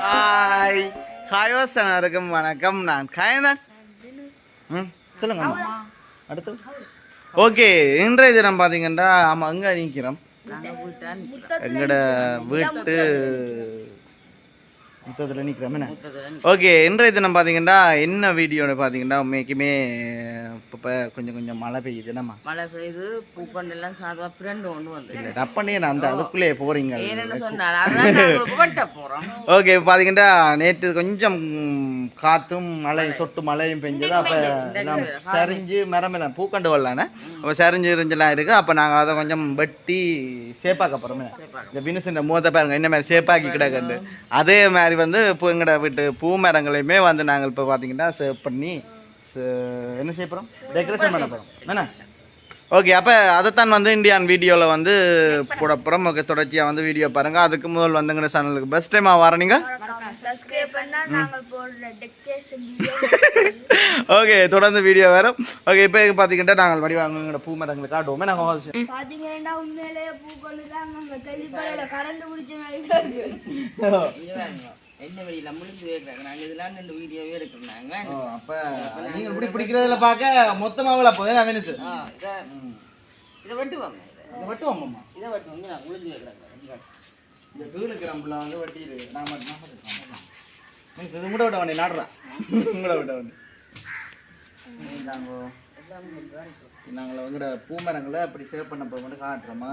Hi காயோசனருக்கும் வணக்கம் நான் காயந்தன் ம் சொல்லுங்க. அடுத்து ஓகே இன்றைய தினம் பார்த்தீங்கன்னா ஆமாம் அங்கே நிற்கிறோம் எங்களோட வீட்டு மொத்தத்தில் நிற்கிறோம் என்ன? ஓகே இன்றைய தினம் பார்த்தீங்கன்னா என்ன வீடியோன்னு பார்த்தீங்கன்னா உண்மைக்குமே இப்போ கொஞ்சம் கொஞ்சம் மழை பெய்யுது என்னம்மா? மழை பெய்யுது பூக்கொண்டு எல்லாம் சாதா ஃப்ரெண்டு ஒன்று வந்து இல்லை ரப்பனே நான் அந்த அதுக்குள்ளேயே போகிறீங்க ஓகே பார்த்தீங்கன்னா நேற்று கொஞ்சம் காற்றும் மழை சொட்டு மழையும் பெஞ்சது அப்போ எல்லாம் சரிஞ்சு மரமெல்லாம் பூக்கண்டு வரலானே அப்போ சரிஞ்சு இருஞ்செல்லாம் இருக்குது அப்போ நாங்கள் அதை கொஞ்சம் வெட்டி சேப்பாக்க போகிறோமே இந்த பினுசுன்ற மூத்த பாருங்க. என்ன மாதிரி சேப்பாக்கி கிடக்குண்டு. அதே மாதிரி வந்து இப்போ எங்கட வீட்டு பூ மரங்களையுமே வந்து நாங்கள் இப்போ பார்த்தீங்கன்னா சேவ் பண்ணி என்ன செய்ய போகிறோம் டெக்கரேஷன் பண்ண போகிறோம் என்ன? ஓகே அப்போ அதைத்தான் வந்து இந்தியான் வீடியோவில் வந்து போட போகிறோம் ஓகே தொடர்ச்சியாக வந்து வீடியோ பாருங்கள் அதுக்கு முதல் வந்துங்கிற சேனலுக்கு பெஸ்ட் டைமாக வர நீங்கள் ஓகே தொடர்ந்து வீடியோ வரும். ஓகே இப்போ பார்த்தீங்கன்னா நாங்கள் வடிவாங்க பூ மரங்களை காட்டுவோமே. நாங்கள் பாத்தீங்கன்னா உண்மையிலேயே பூக்கொண்டு தான் கரண்ட் பாருங்க என்ன வெளியில முடிஞ்சு வைக்கிறாங்க நாங்கள் இதெல்லாம் ரெண்டு வீடியோவே எடுக்கிறாங்க அப்போ நீங்கள் இப்படி பிடிக்கிறதுல பார்க்க மொத்தமாக விழா போதே நான் வேணுச்சு இதை இதை வெட்டுவாங்க இதை. வெட்டுவோம்மா இதை வெட்டுவாங்க நான் உளுந்து வைக்கிறாங்க இந்த கீழே கிராம்பில் வந்து வெட்டி இருக்கு நான் மட்டும். நீங்க இது கூட விட வேண்டிய நாடுறா. கூட விட வேண்டிய நாங்கள் வந்து பூ மரங்களை அப்படி சேவ் பண்ண போக மட்டும் காட்டுறோமா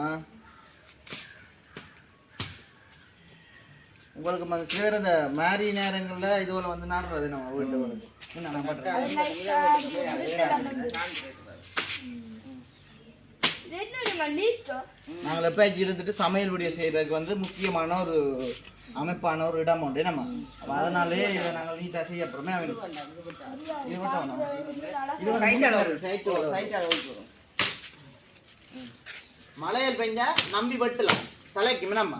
உங்களுக்கு ம- சில பேர் இந்த மாரி நேரங்களில் இதுவில் வந்து நாடுறது நம்ம வீட்டு வந்து என்ன நான் பண்ணுறேன் நாங்கள் எப்பயாச்சும் இருந்துட்டு சமையல் வீடியோ செய்யறதுக்கு வந்து முக்கியமான ஒரு அமைப்பான ஒரு இடம் உண்டு. நம்ம அப்போ அதனாலே இதை நாங்கள் நீட்டாக செய்ய அப்புறமே வேணும். இது மட்டும். இது வரும். சைட்டாக ஊற்றுறோம் மழையில் பெஞ்சா நம்பி வெட்டலாம். தலைக்கு நம்ம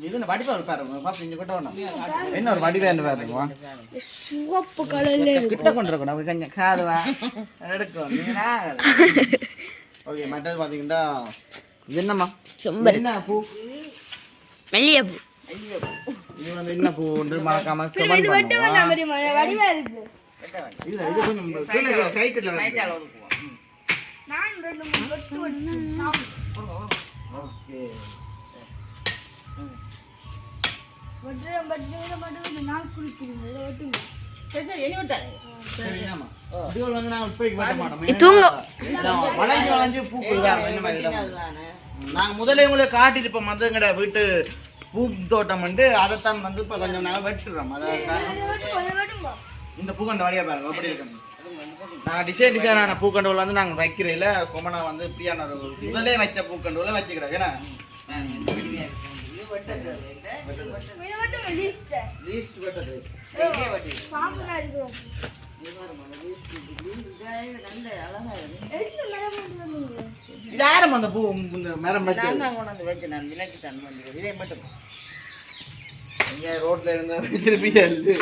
அம்மா அம்மா கண்டோன்னு நடுவோம் சரி இது விட்டாங்க காணும் இது வடிக்கிறாங்க டபுள் பண்ணுறீங்க சரி ஓகே சரி சரி இது என்ன வடிவா பாருங்க என்ன சிவப்பு கலர்ல கிட்ட கொண்டு இருக்கணும் கொஞ்சம் காதுவா எடுக்கும் ஓகே மற்றது பார்த்தீங்கன்னா இது என்னம்மா என்ன பூ இது வந்து என்ன பூ மறக்காம வடிவா இருக்கு வேண்டாம் இல்ல இது கொஞ்சம் நான் ரெண்டு மூணு வெட்டு வெட்டு நான் இப்போக்கு வெட்ட? மாட்டோம். வளைஞ்சு வளைஞ்சு பூக்கள் தான் இந்த மாதிரி இடம்? அதுதானே நாங்க முதல்ல உங்களை காட்டிருப்போம் மதுங்கட வீட்டு பூ தோட்டம் வந்து அதைத்தான் வந்து இப்ப கொஞ்சம் நாங்க வெட்டுறோம். இந்த பூக்கண்டு வழியா பாருங்க எப்படி இருக்கு நாங்கள் டிசைன் டிசைனான பூக்கண்டுகள் வந்து நாங்கள் வைக்கிறதில்ல கொமனா வந்து இப்படியான முதலே வைச்ச பூக்கண்டுகளை வச்சுக்கிறோம் ஏன்னா? இதை லீஸ்ட் லீஸ்ட் வெட்டது கொண்டு இது யாரும் அந்த பூ இந்த மரம் நான் வச்சது தான் கொண்டாந்து வச்சு நான் விலக்கி தான் வந்து இதே மட்டும் இங்க ரோட்ல இருந்த திருப்பி எழுது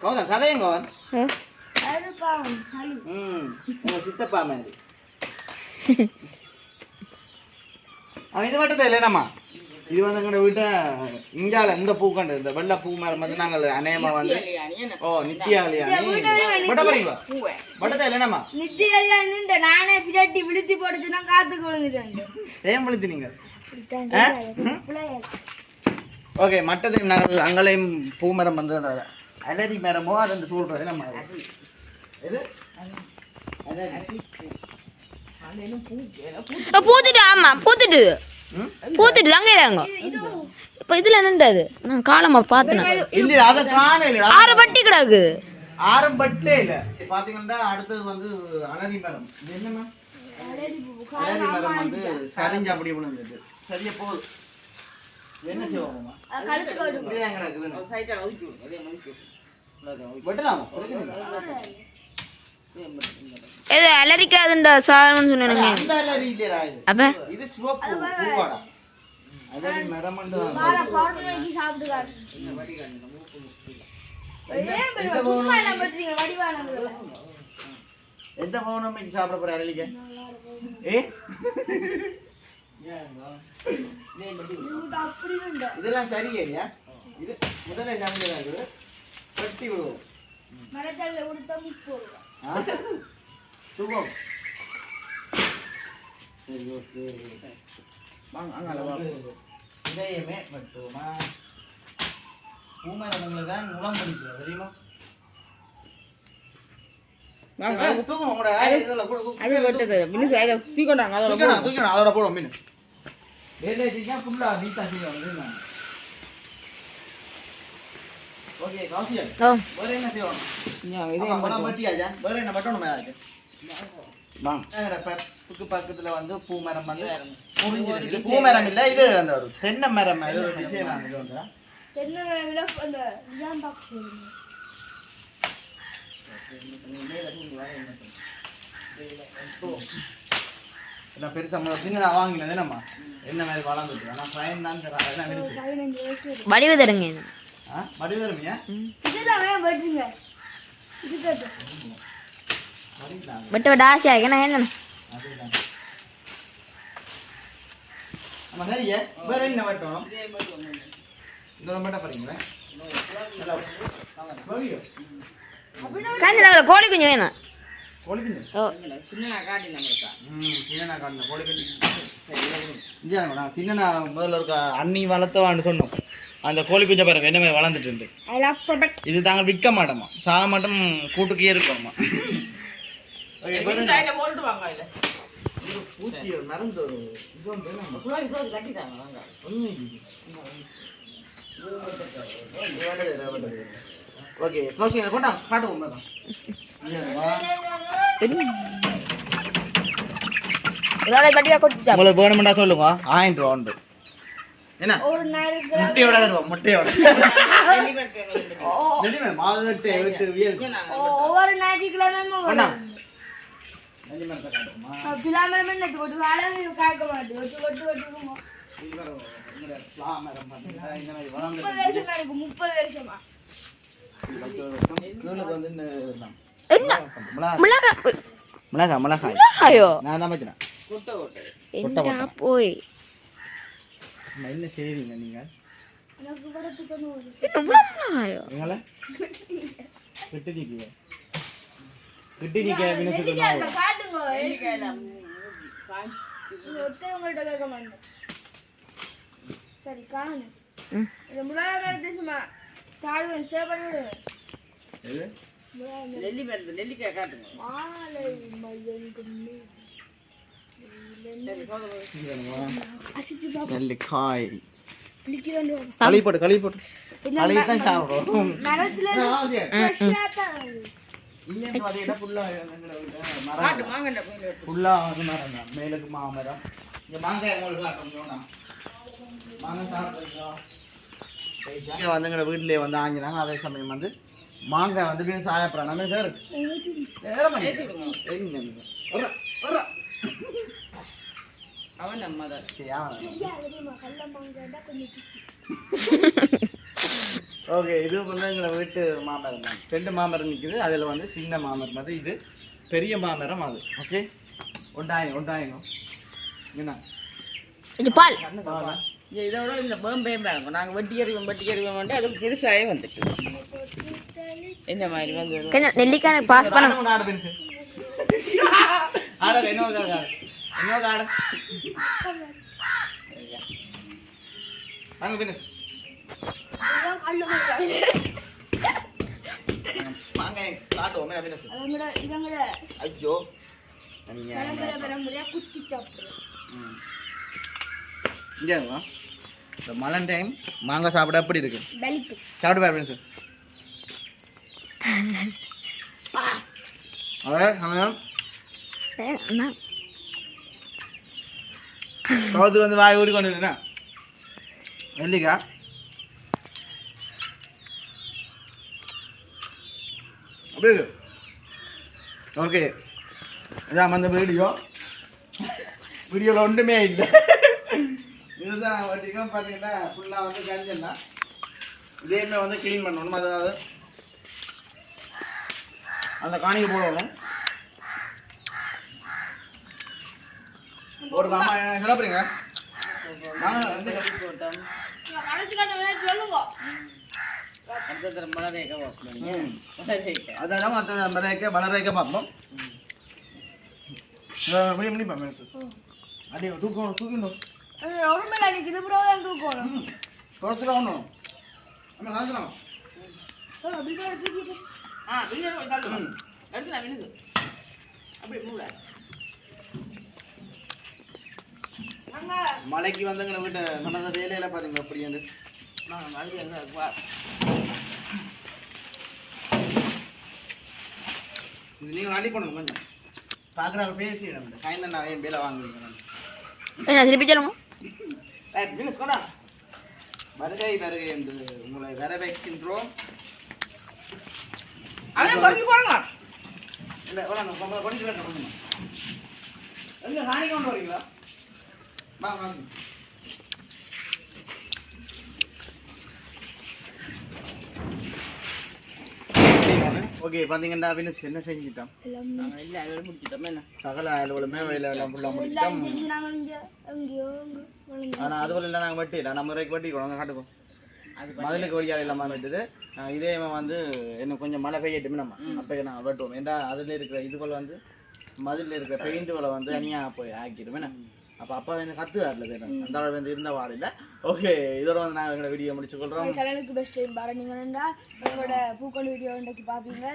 கௌதம் கதையும் கௌதம் அது பாவம் சளி ம் உங்க சித்தப்பா மாதிரி. அவன் இது மட்டும் தான் இல்லைனாம்மா இது வந்து எங்களோட வீட்டை இங்கால இந்த பூக்கண்டு இந்த வெள்ளை பூ மரம் வந்து நாங்கள் அநேகமா வந்து ஓ நித்தியா கல்யாணி பட்ட போறீங்களா பட்டதா இல்லைனாம்மா நித்தி கல்யாணம் நானே பின்னாடி விழுத்தி போடுச்சுன்னா காத்து விழுந்துட்டேன் ஏன் விழுத்து நீங்கள் ஓகே மற்றது நாங்கள் அங்களையும் பூ மரம் வந்து அலரி மரமோ அது சொல்றது நம்ம இது பூத்துட்டு ஆமா பூத்துட்டு? பூத்துட்டு அங்கே இருங்க இப்ப இதுல என்னண்டது நான் காலமா பார்த்தேன் இல்ல அதை ஆறு பட்டி கிடக்கு. ஆரம்பட்டே இல்ல. இது பாத்தீங்கன்னா அடுத்தது வந்து அலரி மரம். இது என்னமா அலரி மரம் வந்து சரிஞ்சு அப்படி விழுந்தது. சரியா போகுது. என்ன செய்வோமா கழுத்துக்கு கிடக்குது அதே வெட்டலாமா? பிரச்சனை இல்லை. விடுங்க. இதே மட்டும் இந்த இடம். ஏதோ அலரிக்காதுன்ற சாதனம் சொன்னானுங்க அந்த அலரி இல்லையடா இது. அப்ப? இது சிவப்பு பூவாடா. அலரி மரம் வந்து வார பவுடர் வாங்கி சாப்பிட்டுக்காரு இந்த வடிகால் இந்த மூக்கு மூக்கு இல்ல. ஏன் சும்மா என்ன பண்றீங்க வடிவானவங்கள எந்த பௌர்ணமிக்கு சாப்பிட போற அலரிக்க? ஏ இதெல்லாம் சரியா இது முதல்ல இருக்குது? வெட்டி விடுவோம். மரத்தல்ல உடுத்த முப்பது ரூபா ஆ? தூக்கம் சரி ஓகே வாங்க அங்கால வாங்க இதயமே மட்டுமா பூமரங்களை தான் முளம் பிடிக்கும் தெரியுமா வாங்க ஏய், தூக்கம் உங்களோட இதுல போடு, தூக்கு. அது வெட்டது மினிஸ் அதில் தூக்கிட்டாங்க அதோட தூக்கணும், தூக்கணும், அதோட போடும் மீன் வேலையா ஃபுல்லா நீட்டா செய்ய வந்து நான் ஓகே காசியா ஓ வேற என்ன நான் இதே ஆமா, பழம் வெட்டியாச்சா? வேற என்ன வெட்டணும் மேலாக்கு? வாங்க. எங்கட பக்கத்து பக்கத்துல வந்து பூ மரம் வந்து முடிஞ்சிருக்கு. பூ மரம் இல்ல இது அந்த ஒரு தென்னை மரம் ஒரு விஷயம் நான் இது வந்து தென்னை அந்த இதான் சின்னதா வாங்கினது என்னம்மா? என்ன மாதிரி வளர்ந்துட்டு ஆனா பயன் தான். வடிவு தருங்க கேட்டு மடிக்கலாம் வெட்ட வெட்ட ஆசையா இருக்கு. நான் என்ன சரியா வேற என்ன வெட்டணும் இந்த கோழி குஞ்சு வேணும். ஓ. சின்ன காட்டி நம்மளுக்கா ம் சின்ன காட்டின இங்கே நான் சின்ன முதல்ல இருக்க அண்ணி வளர்த்தவான்னு சொன்னோம். அந்த கோழி குஞ்சை பாருங்க என்ன மாதிரி வளர்ந்துட்டு இருந்து ஐ லவ் ப்ரொடக்ட் இது தாங்க விற்க மாட்டோமா? சாக மட்டும் கூட்டுக்கே இருக்கோமா ஓகே க்ளோசிங் கொண்டா காட்டுவோம் மேடம் வேணுமெண்டா சொல்லுங்க. ஆயிரம் ரூபா உண்டு. என்ன? முட்டையோட தருவோம் மாதட்டு ஒவ்வொரு ஞாயிற்றுக்கிழமையும் முப்பது வருஷமா மிளகாய். மிளகாயோ? நான் தான் போய்? என்ன செய்வீங்க நீங்க? எனக்கு படத்துக்கு ஒரு என்ன இவ்வளவு மிளகாயோ எங்கள கிட்டு நிக்க கிட்டு கேட்க மாட்டேன். சரி ம். இந்த மிளகாய் சும்மா சாடுவேன் சேவ் பண்ணி விடுவேன் நெல்லிக்காய் காட்டுங்க. மாலை அசிச்சு நெல்லிக்காய் களி போட்டு களி போட்டு களி தான் தான் மேலுக்கு மாமரம். இங்க மாங்காய் சாப்பிட்றீங்களா வந்து எங்களை வீட்டிலே வந்து ஆங்கினாங்க. அதே சமயம் வந்து மாங்காய் வந்து சாயப்படுறாங்க சார் அவன் நம்ம தான். ஓகே இது வந்து எங்களை வீட்டு மாமரம் தான். ரெண்டு மாமரம் நிற்குது அதில் வந்து சின்ன மாமரம். அது இது பெரிய மாமரம் அது. ஓகே? ஒன்றாயிரம் ஒன்றாயிரம் என்ன? இது பால். இதை விட இந்த பேம்பே இருக்கும் நாங்கள் வெட்டி எறிவோம் வெட்டி எறிவோம் அது பெருசாகவே வந்துட்டு. இந்த மாதிரி வந்து? நெல்லிக்காய் பாஸ் பண்ண ஆடு பெருசு ஆடு இன்னொரு ஆடு இன்னொரு ஆடு வாங்க பெருசு இதுதான் கடல மாங்காய். வாங்க காட்டுவோமே பெருசு அதங்கட இதங்கட ஐயோ நீங்க பரம்பரை பரம்பரையா குத்தி சாப்பிடுறோம் ம். இங்கே இருங்க. இந்த மழை டைம் மாங்காய் சாப்பிட எப்படி இருக்கு பலிக்கு சாப்பிட்டு பாரு ஃப்ரெண்ட்ஸ் அதாவது சமயம் நான் வந்து வாய் ஊறி கொண்டு இருக்கேன் நெல்லிக்காய் அப்படியே இருக்கு. ஓகே. இதான் அந்த வீடியோ. வீடியோவில் ஒன்றுமே இல்லை. இதுதான் வட்டிக்கும் பார்த்தீங்கன்னா ஃபுல்லாக வந்து கஞ்சிடலாம் இதேமே வந்து க்ளீன் பண்ணணும். அதாவது அந்த காணிக்கு போடணும் ஒரு அம்மா கிளப்புறீங்க நாங்கள் வந்து போட்டோம் கடைசி கட்ட சொல்லுங்க அடுத்த தரம் மழை வேக வைக்கணும் ம். மழை வேக அதெல்லாம் மற்ற மலைக்க வளரைக்க பார்ப்போம். மணி மணி பார்ப்போம் அடி தூக்கணும் தூக்கணும் ஒரு மேல நிக்குது ப்ரோ தூக்கணும் குளத்துல ஒன்றும் நம்ம காய்ச்சலாம் அப்படி கூட தூக்கிட்டு. ஆ போய் தள்ளுங்க எடுத்துல விழுந்து அப்படி மூட அங்க மலைக்கு வந்துங்கிற வீட்டு நடந்த வேலையில பார்த்தீங்க அப்படி வந்து? நான் மறுபடியும் வந்து அது வா. இது நீங்கள் அடி பண்ணணும் கொஞ்சம். பார்க்குறாங்க பேசி சாயந்தரம் நான் என் வேலை வாங்குவீங்க என்ன திருப்பி சொல்லுங்க ரைட் வருகை வருகை என்று உங்களை வரவேற்கின்றோம். அவன் குறைஞ்சி போடுங்க இல்லை கொண்டு வரீங்களா? ஓகே பார்த்தீங்கன்னா வினுஸ் என்ன செஞ்சிட்டோம் சகல அலுவலமே வேலை எல்லாம் ஃபுல்லாக முடிச்சிட்டோம். ஆனால் அது போல இல்லை நாங்கள் வெட்டிடலாம் நம்ம வரைக்கும் வெட்டிக்கிறோம் காட்டுக்கோம் அது மதுளுக்கு வழியால் இல்லாமல் வெட்டுது இதே வந்து இன்னும் கொஞ்சம் மழை பெய்யட்டுமே நம்ம. அப்போ நான் வெட்டுவோம். ஏன்டா அதில் இருக்கிற இதுக்குள்ள வந்து மதில் இருக்கிற பெயிண்டுகளை வந்து தனியாக போய் ஆக்கிடுமே அப்போ அப்பா வந்து கத்துவார்ல பேர் அந்த அளவு வந்து இருந்த இல்லை ஓகே இதோட வந்து நாங்கள் எங்களோட வீடியோ முடிச்சுக்கொள்கிறோம் கல்யாணுக்கு பெஸ்ட் டைம் பாரு நீங்க எங்களோட பூக்கொண்டு வீடியோ இன்றைக்கு பார்ப்பீங்க